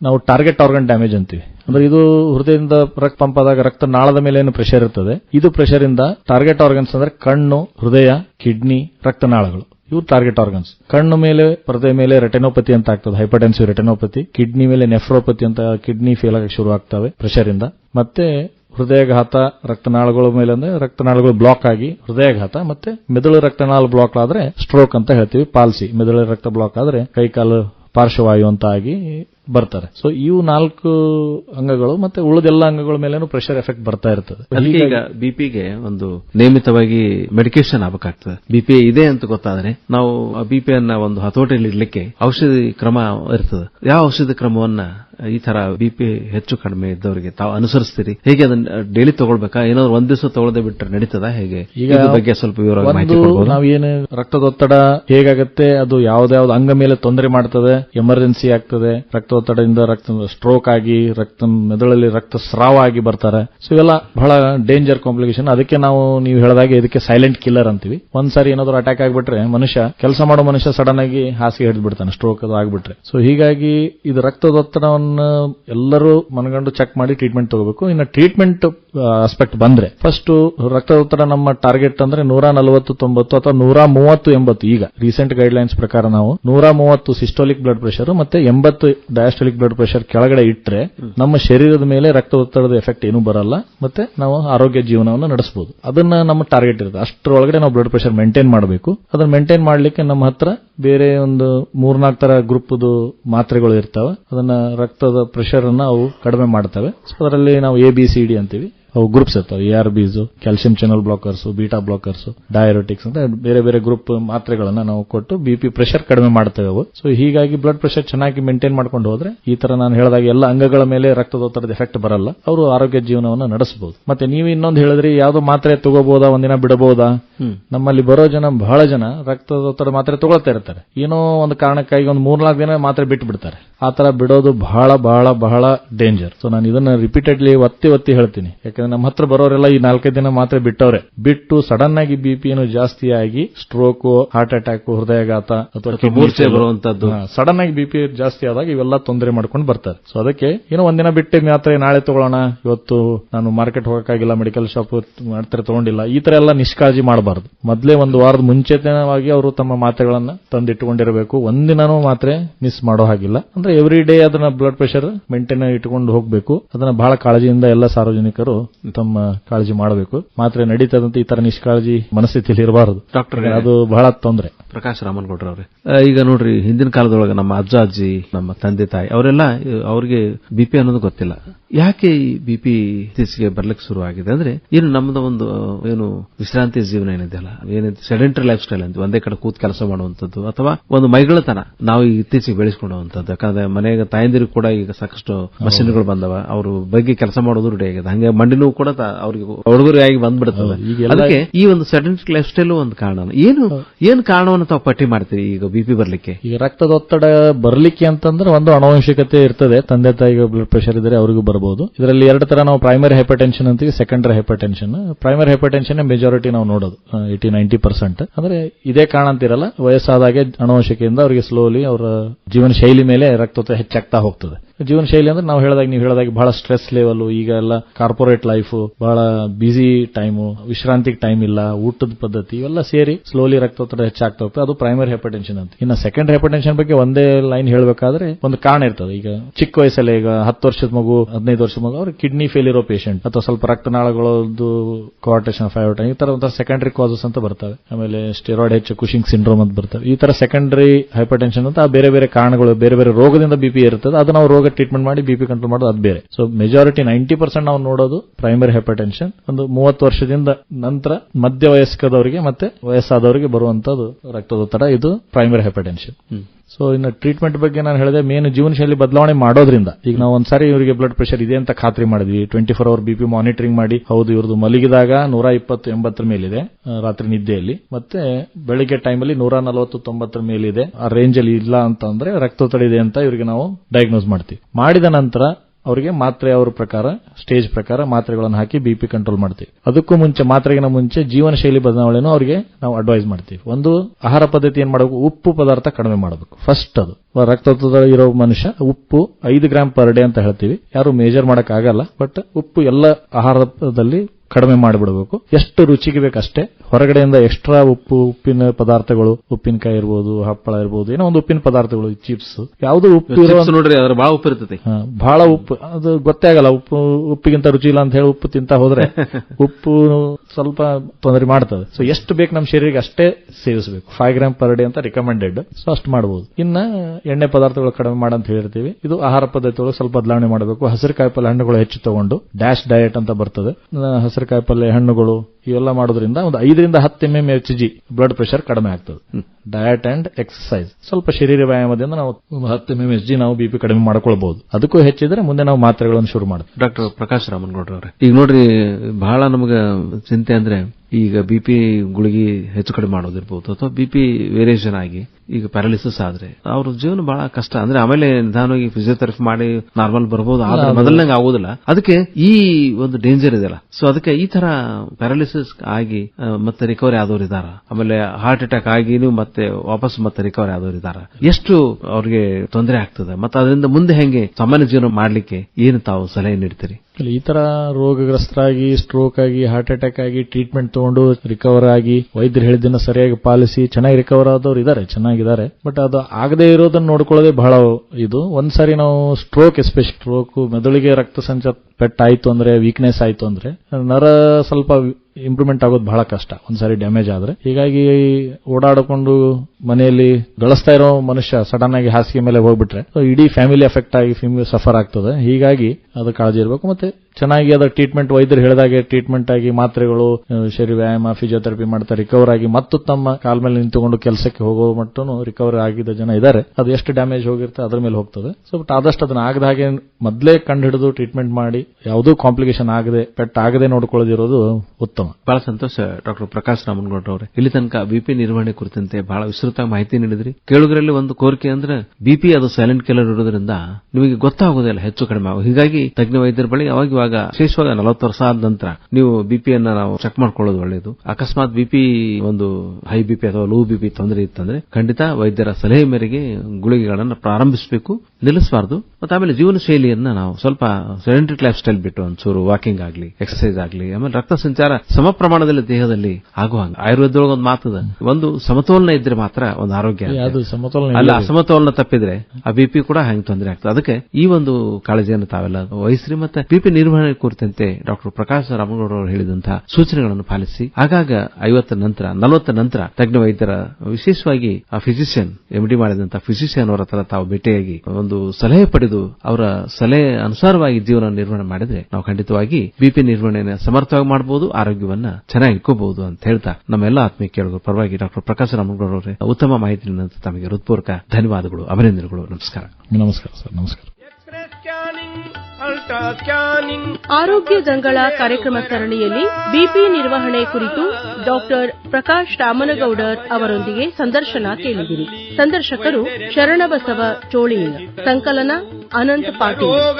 ನಾವು ಟಾರ್ಗೆಟ್ ಆರ್ಗನ್ ಡ್ಯಾಮೇಜ್ ಅಂತೀವಿ. ಅಂದ್ರೆ ಇದು ಹೃದಯದಿಂದ ರಕ್ತ ಪಂಪ್ ಆದಾಗ ರಕ್ತ ನಾಳದ ಮೇಲೆ ಏನು ಪ್ರೆಷರ್ ಇರ್ತದೆ ಇದು ಪ್ರೆಷರ್ ಇಂದ ಟಾರ್ಗೆಟ್ ಆರ್ಗನ್ಸ್ ಅಂದ್ರೆ ಕಣ್ಣು ಹೃದಯ ಕಿಡ್ನಿ ರಕ್ತನಾಳಗಳು. ಇವು ಟಾರ್ಗೆಟ್ ಆರ್ಗನ್ಸ್ ಕಣ್ಣು ಮೇಲೆ, ಪರದೆ ಮೇಲೆ ರೆಟೆನೋಪತಿ ಅಂತ ಆಗ್ತದೆ. ಹೈಪರ್ಟೆನ್ಸಿವ್ ರೆಟೆನೋಪತಿ ಕಿಡ್ನಿ ಮೇಲೆ ನೆಫ್ರೋಪತಿ ಅಂತ ಕಿಡ್ನಿ ಫೇಲ್ ಆಗಕ್ಕೆ ಶುರು ಆಗ್ತವೆ ಪ್ರೆಷರ್ ಇಂದ. ಮತ್ತೆ ಹೃದಯಘಾತ, ರಕ್ತನಾಳಗಳ ಮೇಲೆ ಅಂದ್ರೆ ರಕ್ತನಾಳಗಳು ಬ್ಲಾಕ್ ಆಗಿ ಹೃದಯಘಾತ, ಮತ್ತೆ ಮೆದುಳು ರಕ್ತನಾಳ ಬ್ಲಾಕ್ ಆದ್ರೆ ಸ್ಟ್ರೋಕ್ ಅಂತ ಹೇಳ್ತೀವಿ. ಪಾಲ್ಸಿ. ಮೆದುಳು ರಕ್ತ ಬ್ಲಾಕ್ ಆದ್ರೆ ಕೈಕಾಲು ಪಾರ್ಶ್ವವಾಯು ಅಂತ ಆಗಿ ಬರ್ತಾರೆ. ಸೊ ಇವು ನಾಲ್ಕು ಅಂಗಗಳು ಮತ್ತೆ ಉಳಿದೆಲ್ಲ ಅಂಗಗಳ ಮೇಲೇನು ಪ್ರೆಷರ್ ಎಫೆಕ್ಟ್ ಬರ್ತಾ ಇರ್ತದೆ. ಈಗ ಬಿಪಿಗೆ ಒಂದು ನಿಯಮಿತವಾಗಿ ಮೆಡಿಕೇಶನ್ ಆಗಬೇಕಾಗ್ತದೆ. ಬಿಪಿ ಇದೆ ಅಂತ ಗೊತ್ತಾದ್ರೆ ನಾವು ಆ ಬಿಪಿಯನ್ನ ಒಂದು ಹತೋಟಿಯಲ್ಲಿ ಇಡ್ಲಿಕ್ಕೆ ಔಷಧಿ ಕ್ರಮ ಇರ್ತದೆ. ಯಾವ ಔಷಧಿ ಕ್ರಮವನ್ನ ಈ ತರ ಬಿಪಿ ಹೆಚ್ಚು ಕಡಿಮೆ ಇದ್ದವರಿಗೆ ತಾವು ಅನುಸರಿಸ್ತೀರಿ? ಹೇಗೆ ಅದನ್ನ ಡೈಲಿ ತಗೊಳ್ಬೇಕಾ? ಏನಾದ್ರು ಒಂದ್ ದಿವಸ ತಗೊಳ್ಳದೆ ಬಿಟ್ಟರೆ ನಡೀತದ? ಹೇಗೆ? ಈಗ ಬಗ್ಗೆ ಸ್ವಲ್ಪ ವಿವರವಾಗಿ ಮಾಹಿತಿ ನಾವೇನು ರಕ್ತದೊತ್ತಡ ಹೇಗಾಗತ್ತೆ? ಅದು ಯಾವ್ದಾವ್ದು ಅಂಗ ಮೇಲೆ ತೊಂದರೆ ಮಾಡ್ತದೆ? ಎಮರ್ಜೆನ್ಸಿ ಆಗ್ತದೆ? ರಕ್ತ ರಕ್ತದೊತ್ತಡದಿಂದ ರಕ್ತ ಸ್ಟ್ರೋಕ್ ಆಗಿ, ರಕ್ತ ಮೆದುಳಲ್ಲಿ ರಕ್ತ ಸ್ರಾವ ಆಗಿ ಬರ್ತಾರೆ. ಸೊ ಇವೆಲ್ಲ ಬಹಳ ಡೇಂಜರ್ ಕಾಂಪ್ಲಿಕೇಶನ್ ಅದಕ್ಕೆ ನಾವು, ನೀವು ಹೇಳಿದಾಗೆ ಇದಕ್ಕೆ ಸೈಲೆಂಟ್ ಕಿಲ್ಲರ್ ಅಂತೀವಿ. ಒಂದ್ಸಾರಿ ಏನಾದ್ರು ಅಟ್ಯಾಕ್ ಆಗಿಬಿಟ್ರೆ ಮನುಷ್ಯ, ಕೆಲಸ ಮಾಡೋ ಮನುಷ್ಯ ಸಡನ್ ಆಗಿ ಹಾಸಿಗೆ ಹಿಡಿದ್ಬಿಡ್ತಾನೆ ಸ್ಟ್ರೋಕ್ ಅದು ಆಗ್ಬಿಟ್ರೆ. ಸೊ ಹೀಗಾಗಿ ಇದು ರಕ್ತದೊತ್ತಡವನ್ನು ಎಲ್ಲರೂ ಮನಗಂಡು ಚೆಕ್ ಮಾಡಿ ಟ್ರೀಟ್ಮೆಂಟ್ ತಗೋಬೇಕು. ಇನ್ನು ಟ್ರೀಟ್ಮೆಂಟ್ ಆಸ್ಪೆಕ್ಟ್ ಬಂದ್ರೆ. ಫಸ್ಟ್ ರಕ್ತದೊತ್ತಡ ನಮ್ಮ ಟಾರ್ಗೆಟ್ ಅಂದ್ರೆ ನೂರ ನಲವತ್ತು ತೊಂಬತ್ತು ಅಥವಾ ನೂರ ಮೂವತ್ತು ಎಂಬತ್ತು ಈಗ. ರೀಸೆಂಟ್ ಗೈಡ್ ಲೈನ್ಸ್ ಪ್ರಕಾರ ನಾವು ನೂರ ಮೂವತ್ತು ಸಿಸ್ಟೋಲಿಕ್ ಬ್ಲಡ್ ಪ್ರೆಷರ್ ಮತ್ತೆ ಎಂಬತ್ತು ಡಯಾಸ್ಟೋಲಿಕ್ ಬ್ಲಡ್ ಪ್ರೆಷರ್ ಕೆಳಗಡೆ ಇಟ್ಟರೆ ನಮ್ಮ ಶರೀರದ ಮೇಲೆ ರಕ್ತದೊತ್ತಡದ ಎಫೆಕ್ಟ್ ಏನೂ ಬರಲ್ಲ. ಮತ್ತೆ ನಾವು ಆರೋಗ್ಯ ಜೀವನವನ್ನು ನಡೆಸಬಹುದು ಅದನ್ನ ನಮ್ಮ ಟಾರ್ಗೆಟ್ ಇರುತ್ತೆ. ಅಷ್ಟರೊಳಗಡೆ ನಾವು ಬ್ಲಡ್ ಪ್ರೆಷರ್ ಮೇಂಟೈನ್ ಮಾಡಬೇಕು. ಅದನ್ನ ಮೇಂಟೈನ್ ಮಾಡ್ಲಿಕ್ಕೆ ನಮ್ಮ ಹತ್ರ ಬೇರೆ ಒಂದು ಮೂರ್ನಾಲ್ಕು ತರ ಗ್ರೂಪ್ದು ಮಾತ್ರೆಗಳು ಇರ್ತವೆ. ಅದನ್ನ ರಕ್ತದ ಪ್ರೆಷರ್ ಅನ್ನು ಅವು ಕಡಿಮೆ ಮಾಡ್ತವೆ. ಸೊ ಅದರಲ್ಲಿ ನಾವು ಎ ಬಿ ಸಿ ಡಿ ಅಂತೀವಿ. ಅವು ಗ್ರೂಪ್ಸ್ ಇರ್ತಾವೆ A R Bs calcium channel blockers beta blockers diuretics ಅಂತ ಬೇರೆ ಬೇರೆ ಗ್ರೂಪ್ ಮಾತ್ರೆಗಳನ್ನ ನಾವು ಕೊಟ್ಟು ಬಿ ಪಿ ಪ್ರೆಷರ್ ಕಡಿಮೆ ಮಾಡ್ತೇವೆ ಅವು. ಸೊ ಹೀಗಾಗಿ ಬ್ಲಡ್ ಪ್ರೆಷರ್ ಚೆನ್ನಾಗಿ ಮೇಂಟೈನ್ ಮಾಡ್ಕೊಂಡು ಹೋದ್ರೆ ಈ ತರ ನಾನು ಹೇಳಿದಾಗ ಎಲ್ಲ ಅಂಗಗಳ ಮೇಲೆ ರಕ್ತದೊತ್ತಡದ ಎಫೆಕ್ಟ್ ಬರಲ್ಲ. ಅವರು ಆರೋಗ್ಯ ಜೀವನವನ್ನು ನಡೆಸಬಹುದು. ಮತ್ತೆ ನೀವು ಇನ್ನೊಂದು ಹೇಳಿದ್ರಿ ಯಾವ್ದೋ ಮಾತ್ರೆ ತಗೋಬಹುದಾ ಒಂದಿನ ಬಿಡಬಹುದಾ ನಮ್ಮಲ್ಲಿ ಬರೋ ಜನ ಬಹಳ ಜನ ರಕ್ತದೊತ್ತಡ ಮಾತ್ರೆ ತಗೊಳ್ತಾ ಇರ್ತಾರೆ. ಏನೋ ಒಂದು ಕಾರಣಕ್ಕಾಗಿ ಒಂದು ಮೂರ್ನಾಲ್ಕು ದಿನ ಮಾತ್ರೆ ಬಿಟ್ಟು ಬಿಡ್ತಾರೆ ಆ ತರ ಬಿಡೋದು ಬಹಳ ಬಹಳ ಬಹಳ ಡೇಂಜರ್ ಸೊ ನಾನು ಇದನ್ನ ರಿಪೀಟೆಡ್ಲಿ ಒತ್ತಿ ಒತ್ತಿ ಹೇಳ್ತೀನಿ. ಯಾಕಂದ್ರೆ ನಮ್ಮ ಹತ್ರ ಬರೋರೆಲ್ಲ ಈ ನಾಲ್ಕೈದು ದಿನ ಮಾತ್ರ ಬಿಟ್ಟವ್ರೆ. ಬಿಟ್ಟು ಸಡನ್ ಆಗಿ ಬಿ ಪಿ ಏನು ಜಾಸ್ತಿ ಆಗಿ ಸ್ಟ್ರೋಕ್ ಹಾರ್ಟ್ ಅಟ್ಯಾಕ್ ಹೃದಯಾಘಾತ ಅಥವಾ ಅಥವಾ ಮೂರ್ಛೆ ಬರುವಂತದ್ದು. ಸಡನ್ ಆಗಿ ಬಿಪಿ ಜಾಸ್ತಿ ಆದಾಗ ಇವೆಲ್ಲ ತೊಂದರೆ ಮಾಡ್ಕೊಂಡು ಬರ್ತಾರೆ. ಸೊ ಅದಕ್ಕೆ ಏನೋ ಒಂದಿನ ಬಿಟ್ಟು ಮಾತ್ರ ನಾಳೆ ತಗೊಳ್ಳೋಣ. ಇವತ್ತು ನಾನು ಮಾರ್ಕೆಟ್ ಹೋಗಕ್ಕಾಗಿಲ್ಲ ಮೆಡಿಕಲ್ ಶಾಪ್ ಮಾಡ್ತಾರೆ ತಗೊಂಡಿಲ್ಲ. ಈ ತರ ಎಲ್ಲ ನಿಷ್ಕಾಳಜಿ ಮಾಡಬಾರದು. ಮೊದಲೇ ಒಂದು ವಾರದ ಮುಂಚೆತನವಾಗಿ ಅವರು ತಮ್ಮ ಮಾತ್ರೆಗಳನ್ನ ತಂದಿಟ್ಟುಕೊಂಡಿರಬೇಕು. ಒಂದಿನೂ ಮಾತ್ರೆ ಮಿಸ್ ಮಾಡೋ ಹಾಗಿಲ್ಲ. ಅಂದ್ರೆ ಎವ್ರಿ ಡೇ ಅದನ್ನ ಬ್ಲಡ್ ಪ್ರೆಷರ್ ಮೇಂಟೈನ್ ಇಟ್ಕೊಂಡು ಹೋಗಬೇಕು. ಅದನ್ನ ಬಹಳ ಕಾಳಜಿಯಿಂದ ಎಲ್ಲ ಸಾರ್ವಜನಿಕರು ತಮ್ಮ ಕಾಳಜಿ ಮಾಡಬೇಕು. ಮಾತ್ರ ನಡೀತದಂತೆ ಈ ತರ ನಿಷ್ಕಾಳಜಿ ಮನಸ್ಥಿತಿಯಲ್ಲಿ ಇರಬಾರದು. ಡಾಕ್ಟರ್ ಅದು ಬಹಳ ತೊಂದರೆ. ಪ್ರಕಾಶ್ ರಾಮನ್ಗೌಡ್ರ ಅವ್ರೆ. ಆ, ಈಗ ನೋಡ್ರಿ ಹಿಂದಿನ ಕಾಲದೊಳಗೆ ನಮ್ಮ ಅಜ್ಜ ಅಜ್ಜಿ ನಮ್ಮ ತಂದೆ ತಾಯಿ ಅವರೆಲ್ಲ ಅವ್ರಿಗೆ ಬಿಪಿ ಅನ್ನೋದು ಗೊತ್ತಿಲ್ಲ. ಯಾಕೆ ಈ ಬಿಪಿ ಇತ್ತೀಚೆಗೆ ಬರ್ಲಿಕ್ಕೆ ಶುರು ಆಗಿದೆ ಅಂದ್ರೆ ಏನು ನಮ್ದು ಒಂದು ಏನು ವಿಶ್ರಾಂತಿ ಜೀವನ ಏನಿದೆಯಲ್ಲ ಏನಿದೆ ಸೆಡೆಂಟರಿ ಲೈಫ್ ಸ್ಟೈಲ್ ಅಂತ ಒಂದೇ ಕಡೆ ಕೂತ್ ಕೆಲಸ ಮಾಡುವಂಥದ್ದು ಅಥವಾ ಒಂದು ಮೈಗಳತನ ನಾವು ಇತ್ತೀಚೆಗೆ ಬೆಳೆಸ್ಕೊಂಡಂಥದ್ದು ಯಾಕಂದ್ರೆ ಮನೆಗೆ ತಾಯಂದಿರು ಕೂಡ ಈಗ ಸಾಕಷ್ಟು ಮಷಿನ್ಗಳು ಬಂದವ. ಅವರು ಬಗ್ಗೆ ಕೆಲಸ ಮಾಡೋದು ರೆಡಿ ಆಗಿದೆ. ಹಂಗೆ ಮಂಡಿನೂ ಕೂಡ ಅವ್ರಿಗೆ ಹುಡುಗರು ಆಗಿ ಬಂದ್ಬಿಡ್ತದೆ ಅದಕ್ಕೆ ಈ ಒಂದು ಸೆಡೆಂಟರಿ ಲೈಫ್ ಸ್ಟೈಲ್ ಒಂದು ಕಾರಣ ಏನು ಏನ್ ಕಾರಣವನ್ನು ತಾವು ಪಟ್ಟಿ ಮಾಡ್ತೀರಿ ಈಗ ಬಿಪಿ ಬರ್ಲಿಕ್ಕೆ? ಈಗ ರಕ್ತದೊತ್ತಡ ಬರ್ಲಿಕ್ಕೆ ಅಂತಂದ್ರೆ ಒಂದು ಅನುವಂಶಿಕತೆ ಇರ್ತದೆ. ತಂದೆ ತಾಯಿಗೆ ಬ್ಲಡ್ ಪ್ರೆಷರ್ ಇದ್ರೆ ಅವರಿಗೂ ಬರಬಹುದು ಇದರಲ್ಲಿ ಎರಡು ತರ ನಾವು ಪ್ರೈಮರಿ ಹೈಪರ್ಟೆನ್ಷನ್ ಅಂತೀವಿ secondary hypertension primary hypertension majority ನಾವು ನೋಡೋದು. ಏಟಿ ನೈಂಟಿ ಪರ್ಸೆಂಟ್ ಅಂದ್ರೆ ಇದೇ ಕಾರಣ ಅಂತಿರಲ್ಲ ವಯಸ್ಸಾದಾಗೆ ಅನುವಂಶಿಕೆಯಿಂದ ಅವರಿಗೆ ಸ್ಲೋಲಿ ಅವರ ಜೀವನ ಶೈಲಿ ಮೇಲೆ ರಕ್ತದೊತ್ತಡ ಹೆಚ್ಚಾಗ್ತಾ ಹೋಗ್ತದೆ. ಜೀವನ ಶೈಲಿ ಅಂದ್ರೆ ನಾವು ಹೇಳಿದಾಗ ನೀವು ಹೇಳಿದಾಗ ಬಹಳ ಸ್ಟ್ರೆಸ್ ಲೆವೆಲ್, ಈಗ ಎಲ್ಲ ಕಾರ್ಪೊರೇಟ್ ಲೈಫ್, ಬಹಳ ಬಿಸಿ ಟೈಮು ವಿಶ್ರಾಂತಿಗೆ ಟೈಮ್ ಇಲ್ಲ, ಊಟದ ಪದ್ಧತಿ ಇವೆಲ್ಲ ಸೇರಿ ಸ್ಲೋಲಿ ರಕ್ತದೊತ್ತಡ ಹೆಚ್ಚಾಗ್ತಾ ಹೋಗ್ತದೆ. ಅದು ಪ್ರೈಮರಿ ಹೈಪರ್ಟೆನ್ಷನ್ ಅಂತ. ಇನ್ನು ಸೆಕೆಂಡ್ ಹೈಪರ್ಟೆನ್ಷನ್ ಬಗ್ಗೆ ಒಂದೇ ಲೈನ್ ಹೇಳಬೇಕಾದ್ರೆ ಒಂದು ಕಾರಣ ಇರ್ತದೆ. ಈಗ ಚಿಕ್ಕ ವಯಸ್ಸಲ್ಲಿ ಈಗ ಹತ್ತು ವರ್ಷದ ಮಗು, ಹದಿನೈದು ವರ್ಷದ ಮಗು, ಅವ್ರಿಗೆ ಕಿಡ್ನಿ ಫೇಲ್ ಇರೋ ಪೇಷಂಟ್ ಅಥವಾ ಸ್ವಲ್ಪ ರಕ್ತನಾಳಗಳದ್ದು ಕೋಆರ್ಟೇಷನ್ ಫೈವ್ ಈ ತರ ಒಂಥರ ಸೆಕೆಂಡರಿ ಕಾಸಸ್ ಅಂತ ಬರ್ತವೆ. ಆಮೇಲೆ ಸ್ಟೆರಾಯ್ಡ್ ಹೆಚ್ಚು ಕುಶಿಂಗ್ ಸಿಂಡ್ರೋಮ್ ಅಂತ ಬರ್ತವೆ. ಈ ತರ ಸೆಕೆಂಡರಿ ಹೈಪರ್ಟೆನ್ಷನ್ ಅಂತ ಬೇರೆ ಬೇರೆ ಕಾರಣಗಳು, ಬೇರೆ ಬೇರೆ ರೋಗದಿಂದ ಬಿಪಿ ಇರ್ತದೆ. ಅದು ನಾವು ರೋಗ ಟ್ರೀಟ್ಮೆಂಟ್ ಮಾಡಿ ಬಿಪಿ ಕಂಟ್ರೋಲ್ ಮಾಡೋದು ಅದು ಬೇರೆ. ಸೊ ಮೆಜಾರಿಟಿ ನೈಂಟಿ ಪರ್ಸೆಂಟ್ ನಾವು ನೋಡೋದು ಪ್ರೈಮರಿ ಹೈಪರ್ಟೆನ್ಷನ್ ಒಂದು ಮೂವತ್ತು ವರ್ಷದಿಂದ ನಂತರ ಮಧ್ಯ ವಯಸ್ಕದವರಿಗೆ ಮತ್ತೆ ವಯಸ್ಸಾದವರಿಗೆ ಬರುವಂತದ್ದು ರಕ್ತದೊತ್ತಡ. ಇದು ಪ್ರೈಮರಿ ಹೈಪರ್ಟೆನ್ಷನ್ ಸೊ ಇನ್ನು ಟ್ರೀಟ್ಮೆಂಟ್ ಬಗ್ಗೆ ನಾನು ಹೇಳಿದೆ ಮೇನ್ ಜೀವನ ಶೈಲಿ ಬದಲಾವಣೆ ಮಾಡೋದ್ರಿಂದ, ಈಗ ನಾವು ಒಂದ್ಸಾರಿ ಇವರಿಗೆ ಬ್ಲಡ್ ಪ್ರೆಷರ್ ಇದೆ ಅಂತ ಖಾತ್ರಿ ಮಾಡಿದ್ವಿ. Twenty four hour BP monitoring ಮಾಡಿ, ಹೌದು ಇವ್ರದ್ದು ಮಲಗಿದಾಗ ನೂರ ಇಪ್ಪತ್ತು ಎಂಬತ್ತರ ಮೇಲಿದೆ ರಾತ್ರಿ ನಿದ್ದೆಯಲ್ಲಿ. ಮತ್ತೆ ಬೆಳಿಗ್ಗೆ ಟೈಮಲ್ಲಿ ನೂರ ನಲವತ್ತು ತೊಂಬತ್ತರ ಮೇಲಿದೆ. ಆ ರೇಂಜ್ ಅಲ್ಲಿ ಇಲ್ಲ ರಕ್ತ ತಡೆ ಇದೆ ಅಂತ ಇವರಿಗೆ ನಾವು ಡಯಾಗ್ನೋಸ್ ಮಾಡ್ತೀವಿ. ಮಾಡಿದ ನಂತರ ಅವರಿಗೆ ಮಾತ್ರೆ ಅವ್ರ ಪ್ರಕಾರ ಸ್ಟೇಜ್ ಪ್ರಕಾರ ಮಾತ್ರೆಗಳನ್ನು ಹಾಕಿ ಬಿಪಿ ಕಂಟ್ರೋಲ್ ಮಾಡ್ತೀವಿ. ಅದಕ್ಕೂ ಮುಂಚೆ, ಮಾತ್ರೆಗಿನ ಮುಂಚೆ ಜೀವನ ಶೈಲಿ ಬದಲಾವಣೆಯನ್ನು ಅವರಿಗೆ ನಾವು ಅಡ್ವೈಸ್ ಮಾಡ್ತೀವಿ. ಒಂದು, ಆಹಾರ ಪದ್ಧತಿ ಏನ್ ಮಾಡಬೇಕು? ಉಪ್ಪು ಪದಾರ್ಥ ಕಡಿಮೆ ಮಾಡಬೇಕು. ಫಸ್ಟ್ ಅದು. ರಕ್ತದೊತ್ತಡ ಇರೋ ಮನುಷ್ಯ ಉಪ್ಪು ಐದು ಗ್ರಾಮ್ ಪರ್ ಡೇ ಅಂತ ಹೇಳ್ತೀವಿ. ಯಾರು ಮೇಜರ್ ಮಾಡಕ್ ಆಗಲ್ಲ ಬಟ್ ಉಪ್ಪು ಎಲ್ಲ ಆಹಾರದಲ್ಲಿ ಕಡಿಮೆ ಮಾಡಿಬಿಡಬೇಕು. ಎಷ್ಟು ರುಚಿಗೆ ಬೇಕಷ್ಟೇ ಹೊರಗಡೆಯಿಂದ ಎಕ್ಸ್ಟ್ರಾ ಉಪ್ಪು ಉಪ್ಪಿನ ಪದಾರ್ಥಗಳು ಉಪ್ಪಿನಕಾಯಿ ಇರ್ಬೋದು ಹಪ್ಪಳ ಇರ್ಬೋದು ಏನೋ ಒಂದು ಉಪ್ಪಿನ ಪದಾರ್ಥಗಳು ಚಿಪ್ಸ್ ಯಾವುದು ಉಪ್ಪು ನೋಡ್ರಿ ಅದ್ರ ಬಹಳ ಉಪ್ಪು ಇರ್ತೈತಿ. ಬಹಳ ಉಪ್ಪು. ಅದು ಗೊತ್ತೇ ಆಗಲ್ಲ ಉಪ್ಪು ಉಪ್ಪಿಗಿಂತ ರುಚಿ ಇಲ್ಲ ಅಂತ ಹೇಳಿ ಉಪ್ಪು ತಿಂತ ಹೋದ್ರೆ ಉಪ್ಪು ಸ್ವಲ್ಪ ತೊಂದರೆ ಮಾಡ್ತದೆ. ಸೊ ಎಷ್ಟು ಬೇಕು ನಮ್ಮ ಶರೀರಕ್ಕೆ ಅಷ್ಟೇ ಸೇವಿಸಬೇಕು. ಫೈವ್ ಗ್ರಾಮ್ ಪರ್ ಡೇ ಅಂತ ರಿಕಮೆಂಡೆಡ್ ಸೊ ಅಷ್ಟು ಮಾಡಬಹುದು ಇನ್ನ ಎಣ್ಣೆ ಪದಾರ್ಥಗಳು ಕಡಿಮೆ ಮಾಡಂತ ಹೇಳಿರ್ತೀವಿ. ಇದು ಆಹಾರ ಪದ್ಧತಿಗಳು ಸ್ವಲ್ಪ ಬದಲಾವಣೆ ಮಾಡಬೇಕು. ಹಸಿರು ಕಾಯಿಪಲ್ಲೆ ಹಣ್ಣುಗಳು ಹೆಚ್ಚು ತಗೊಂಡು ಡ್ಯಾಶ್ ಡಯಟ್ ಅಂತ ಬರ್ತದೆ. ಆ, ಪಲ್ಯ ಹಣ್ಣುಗಳು. ಇವೆಲ್ಲ ಮಾಡೋದ್ರಿಂದ ಒಂದು ಐದರಿಂದ ಹತ್ತು M M H G blood pressure ಕಡಿಮೆ ಆಗ್ತದೆ. ಡಯಟ್ ಅಂಡ್ ಎಕ್ಸರ್ಸೈಸ್ ಸ್ವಲ್ಪ ಶರೀರ ವ್ಯಾಯಾಮದಿಂದ ನಾವು ಒಂದು ಹತ್ತು ಎಂ ಎಂ ಎಚ್ ಜಿ ನಾವು ಬಿಪಿ ಕಡಿಮೆ ಮಾಡ್ಕೊಳ್ಬಹುದು ಅದಕ್ಕೂ ಹೆಚ್ಚಿದ್ರೆ ಮುಂದೆ ನಾವು ಮಾತ್ರೆಗಳನ್ನು ಶುರು ಮಾಡ್ತೀವಿ. ಡಾಕ್ಟರ್ ಪ್ರಕಾಶ್ ರಾಮನ್ಗೌಡ್ರವ್ರೆ ಈಗ ನೋಡ್ರಿ ಬಹಳ ನಮಗೆ ಚಿಂತೆ ಅಂದ್ರೆ ಈಗ ಬಿಪಿ ಗುಳಿಗೆ ಹೆಚ್ಚು ಕಡಿಮೆ ಮಾಡೋದಿರ್ಬೋದು. ಅಥವಾ ಬಿಪಿ ವೇರಿಯೇಷನ್ ಆಗಿ ಈಗ ಪ್ಯಾರಾಲಿಸಿಸ್ ಆದ್ರೆ ಅವ್ರ ಜೀವನ ಬಹಳ ಕಷ್ಟ. ಅಂದ್ರೆ ಆಮೇಲೆ ನಿಧಾನವಾಗಿ ಫಿಸಿಯೋಥೆರಪಿ ಮಾಡಿ ನಾರ್ಮಲ್ ಬರಬಹುದು ಆದ್ರೆ ಮೊದಲನಾಗ ಆಗುದಿಲ್ಲ. ಅದಕ್ಕೆ ಈ ಒಂದು ಡೇಂಜರ್ ಇದೆಯಲ್ಲ. ಸೊ ಅದಕ್ಕೆ ಈ ತರ ಪ್ಯಾರಾಲಿಸಿಸ್ ಆಗಿ ಆ, ಮತ್ತೆ ರಿಕವರಿ ಆದವರು ಇದ್ದಾರೆ ಆಮೇಲೆ ಹಾರ್ಟ್ ಅಟ್ಯಾಕ್ ಆಗಿನೂ ಮತ್ತೆ ವಾಪಸ್ ಮತ್ತೆ ರಿಕವರಿ ಆದವರು ಇದಾರ. ಎಷ್ಟು ಅವ್ರಿಗೆ ತೊಂದರೆ ಆಗ್ತದೆ. ಮತ್ತೆ ಅದರಿಂದ ಮುಂದೆ ಹೆಂಗೆ ಸಾಮಾನ್ಯ ಜೀವನ ಮಾಡಲಿಕ್ಕೆ ಏನು ತಾವು ಸಲಹೆ ನೀಡ್ತೀರಿ? ಈ ತರ ರೋಗಗ್ರಸ್ತರಾಗಿ ಸ್ಟ್ರೋಕ್ ಆಗಿ ಹಾರ್ಟ್ ಅಟ್ಯಾಕ್ ಆಗಿ ಟ್ರೀಟ್ಮೆಂಟ್ ತಗೊಂಡು ರಿಕವರ್ ಆಗಿ ವೈದ್ಯರು ಹೇಳಿದ್ದನ್ನ ಸರಿಯಾಗಿ ಪಾಲಿಸಿ ಚೆನ್ನಾಗಿ ರಿಕವರ್ ಆದವ್ರು ಇದಾರೆ ಚೆನ್ನಾಗಿದ್ದಾರೆ. ಬಟ್ ಅದು ಆಗದೇ ಇರೋದನ್ನ ನೋಡ್ಕೊಳ್ಳೋದೇ ಬಹಳ ಇದು. ಒಂದ್ಸಾರಿ ನಾವು ಸ್ಟ್ರೋಕ್ ಎಸ್ಪೆಷಲ್ ಸ್ಟ್ರೋಕ್ ಮೆದುಳಿಗೆ ರಕ್ತ ಸಂಚಾರ ಪೆಟ್ಟಾಯ್ತು ಅಂದ್ರೆ ವೀಕ್ನೆಸ್ ಆಯಿತು ಅಂದ್ರೆ, ನರ ಸ್ವಲ್ಪ ಇಂಪ್ರೂವ್ಮೆಂಟ್ ಆಗೋದು ಬಹಳ ಕಷ್ಟ. ಒಂದ್ಸಾರಿ ಡ್ಯಾಮೇಜ್ ಆದ್ರೆ. ಹೀಗಾಗಿ ಓಡಾಡಿಕೊಂಡು ಮನೆಯಲ್ಲಿ ಗಳಿಸ್ತಾ ಇರೋ ಮನುಷ್ಯ ಸಡನ್ ಆಗಿ ಹಾಸಿಗೆ ಮೇಲೆ ಹೋಗ್ಬಿಟ್ರೆ, ಇಡೀ ಫ್ಯಾಮಿಲಿ ಎಫೆಕ್ಟ್ ಆಗಿ ಸಫರ್ ಆಗ್ತದೆ. ಹೀಗಾಗಿ ಅದು ಕಾಳಜಿ ಇರಬೇಕು. ಮತ್ತೆ ಚೆನ್ನಾಗಿ ಅದರ ಟ್ರೀಟ್ಮೆಂಟ್ ವೈದ್ಯರು ಹೇಳಿದಾಗೆ ಟ್ರೀಟ್ಮೆಂಟ್ ಆಗಿ ಮಾತ್ರೆಗಳು ಶರೀರ ವ್ಯಾಯಾಮ ಫಿಸಿಯೋಥೆರಪಿ ಮಾಡ್ತಾರೆ ರಿಕವರ್ ಆಗಿ ಮತ್ತು ತಮ್ಮ ಕಾಲ್ ಮೇಲೆ ನಿಂತುಕೊಂಡು ಕೆಲಸಕ್ಕೆ ಹೋಗೋ ಮಟ್ಟನು ರಿಕವರ್ ಆಗಿದ್ದ ಜನ ಇದ್ದಾರೆ ಅದು ಎಷ್ಟು ಡ್ಯಾಮೇಜ್ ಹೋಗಿರುತ್ತೆ ಅದ್ರ ಮೇಲೆ ಹೋಗ್ತದೆ. ಸೊ ಬಟ್ ಆದಷ್ಟು ಅದನ್ನ ಆಗದ ಹಾಗೆ ಮೊದಲೇ ಕಂಡು ಹಿಡಿದು ಟ್ರೀಟ್ಮೆಂಟ್ ಮಾಡಿ ಯಾವುದೂ ಕಾಂಪ್ಲಿಕೇಶನ್ ಆಗದೆ ಪೆಟ್ ಆಗದೆ ನೋಡ್ಕೊಳ್ಳೋದಿರೋದು ಉತ್ತಮ. ಬಹಳ ಸಂತೋಷ ಡಾಕ್ಟರ್ ಪ್ರಕಾಶ್ ರಾಮನ್ಗೌಡ ಅವರೇ. ಇಲ್ಲಿ ತನಕ ಬಿಪಿ ನಿರ್ವಹಣೆ ಕುರಿತಂತೆ ಬಹಳ ವಿಸ್ತೃತ ಮಾಹಿತಿ ನೀಡಿದ್ರಿ. ಕೇಳುಗರಲ್ಲಿ ಒಂದು ಕೋರಿಕೆ ಅಂದ್ರೆ ಬಿಪಿ ಅದು ಸೈಲೆಂಟ್ ಕಿಲ್ಲರ್ ಇರೋದ್ರಿಂದ ನಿಮಗೆ ಗೊತ್ತಾಗೋದಿಲ್ಲ ಹೆಚ್ಚು ಕಡಿಮೆ ಆಗೋ ಹೀಗಾಗಿ ತಜ್ಞ ವೈದ್ಯರ ಬಳಿ ಅವಾಗ ಇವಾಗ ವಿಶೇಷವಾಗಿ ನಲವತ್ತು ವರ್ಷ ಆದ ನಂತರ ನೀವು ಬಿಪಿಯನ್ನ ನಾವು ಚೆಕ್ ಮಾಡ್ಕೊಳ್ಳೋದು ಒಳ್ಳೆಯದು ಅಕಸ್ಮಾತ್ ಬಿಪಿ ಒಂದು ಹೈ ಬಿಪಿ ಅಥವಾ ಲೋ ಬಿಪಿ ತೊಂದರೆ ಇತ್ತಂದ್ರೆ ಖಂಡಿತ ವೈದ್ಯರ ಸಲಹೆ ಮೇರೆಗೆ ಗುಳಿಗೆಗಳನ್ನು ಪ್ರಾರಂಭಿಸಬೇಕು ನಿಲ್ಲಿಸಬಾರದು. ಮತ್ತೆ ಆಮೇಲೆ ಜೀವನ ಶೈಲಿಯನ್ನ ನಾವು ಸ್ವಲ್ಪ ಸೆಡೆಂಟರಿ ಲೈಫ್ ಸ್ಟೈಲ್ ಬಿಟ್ಟು ಒಂಚೂರು ವಾಕಿಂಗ್ ಆಗಲಿ ಎಕ್ಸರ್ಸೈಸ್ ಆಗಲಿ ಆಮೇಲೆ ರಕ್ತ ಸಂಚಾರ ಸಮ ಪ್ರಮಾಣದಲ್ಲಿ ದೇಹದಲ್ಲಿ ಆಗುವಂಗ ಆಯುರ್ವೇದದೊಳಗೆ ಒಂದು ಮಾತದ ಒಂದು ಸಮತೋಲನ ಇದ್ರೆ ಮಾತ್ರ ಒಂದು ಆರೋಗ್ಯ ಅಲ್ಲ. ಅಸಮತೋಲನ ತಪ್ಪಿದ್ರೆ ಆ ಬಿಪಿ ಕೂಡ ಹೆಂಗ್ ತೊಂದರೆ ಆಗ್ತದೆ. ಅದಕ್ಕೆ ಈ ಒಂದು ಕಾಳಜಿಯನ್ನು ತಾವೆಲ್ಲ ವಹಿಸ್ರಿ ಮತ್ತೆ ಬಿಪಿ ನಿರ್ವಹಣೆ ಕುರಿತಂತೆ ಡಾಕ್ಟರ್ ಪ್ರಕಾಶ್ ರಾಮಗೌಡ ಅವರು ಹೇಳಿದಂತಹ ಸೂಚನೆಗಳನ್ನು ಪಾಲಿಸಿ. ಆಗಾಗ ಐವತ್ತರ ನಂತರ ನಲವತ್ತರ ನಂತರ ತಜ್ಞ ವೈದ್ಯರ ವಿಶೇಷವಾಗಿ ಆ ಫಿಸಿಷಿಯನ್ ಎಂಡಿ ಮಾಡಿದಂತಹ ಫಿಸಿಷಿಯನ್ ಅವರ ಹತ್ರ ತಾವು ಭೇಟಿಯಾಗಿ ಒಂದು ಸಲಹೆ ಪಡೆದು ಅವರ ಸಲಹೆ ಅನುಸಾರವಾಗಿ ಜೀವನ ನಿರ್ವಹಣೆ ಮಾಡಿದ್ರೆ ನಾವು ಖಂಡಿತವಾಗಿ ಬಿಪಿ ನಿರ್ವಹಣೆಯನ್ನು ಸಮರ್ಥವಾಗಿ ಮಾಡಬಹುದು ಆರೋಗ್ಯವನ್ನ ಚೆನ್ನಾಗಿ ಇಟ್ಕೋಬಹುದು ಅಂತ ಹೇಳ್ತಾ ನಮ್ಮೆಲ್ಲ ಆತ್ಮೀಯ ಕೇಳುವ ಪರವಾಗಿ ಡಾಕ್ಟರ್ ಪ್ರಕಾಶ್ ರಾಮಗೌಡ ಅವರೇ ಉತ್ತಮ ಮಾಹಿತಿ ತಮಗೆ ಹೃತ್ಪೂರ್ವಕ ಧನ್ಯವಾದಗಳು ಅಭಿನಂದನೆಗಳು ನಮಸ್ಕಾರ. ನಮಸ್ಕಾರ ಸರ್ ನಮಸ್ಕಾರ. ಆರೋಗ್ಯ ಗಂಗಳ ಕಾರ್ಯಕ್ರಮ ಸರಣಿಯಲ್ಲಿ ಬಿಪಿ ನಿರ್ವಹಣೆ ಕುರಿತು ಡಾಕ್ಟರ್ ಪ್ರಕಾಶ್ ರಾಮನಗೌಡರ್ ಅವರೊಂದಿಗೆ ಸಂದರ್ಶನ ಕೇಳಿದಿರಿ. ಸಂದರ್ಶಕರು ಶರಣಬಸವ ಚೋಳಿ ಸಂಕಲನ ಅನಂತ ಪಾಟೀಲ್.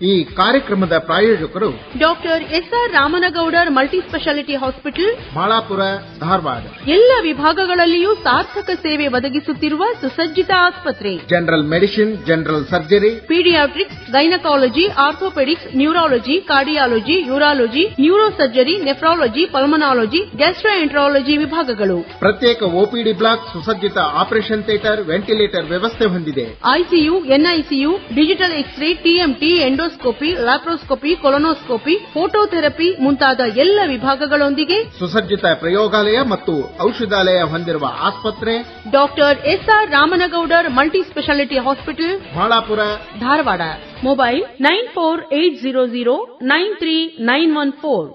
ಈ ಕಾರ್ಯಕ್ರಮದ ಪ್ರಾಯೋಜಕರು doctor S R Ramanagoudar multi speciality hospital Balapura Dharwad. ಎಲ್ಲ ವಿಭಾಗಗಳಲ್ಲಿಯೂ ಸಾರ್ಥಕ ಸೇವೆ ಒದಗಿಸುತ್ತಿರುವ ಸುಸಜ್ಜಿತ ಆಸ್ಪತ್ರೆ. General medicine general surgery. Paediatrics gynaecology orthopaedics neurology cardiology urology neuro surgery nephrology pulmonology gastroenterology ವಿಭಾಗಗಳು. ಪ್ರತ್ಯೇಕ ಒಪಿಡಿ ಬ್ಲಾಕ್ ಸುಸಜ್ಜಿತ ಆಪರೇಷನ್ ಥಿಯೇಟರ್ ವೆಂಟಿಲೇಟರ್ ವ್ಯವಸ್ಥೆ ಹೊಂದಿದೆ. ICU NICU digital x ray TMT endoscopy laparoscopy colonoscopy phototherapy ಮುಂತಾದ ಎಲ್ಲ ವಿಭಾಗಗಳೊಂದಿಗೆ ಸುಸಜ್ಜಿತ ಪ್ರಯೋಗಾಲಯ ಮತ್ತು ಔಷಧಾಲಯ ಹೊಂದಿರುವ ಆಸ್ಪತ್ರೆ doctor S R Ramanagoudar multi speciality hospital Balapura. Dharwad. Mobile nine four eight zero zero nine three nine one four.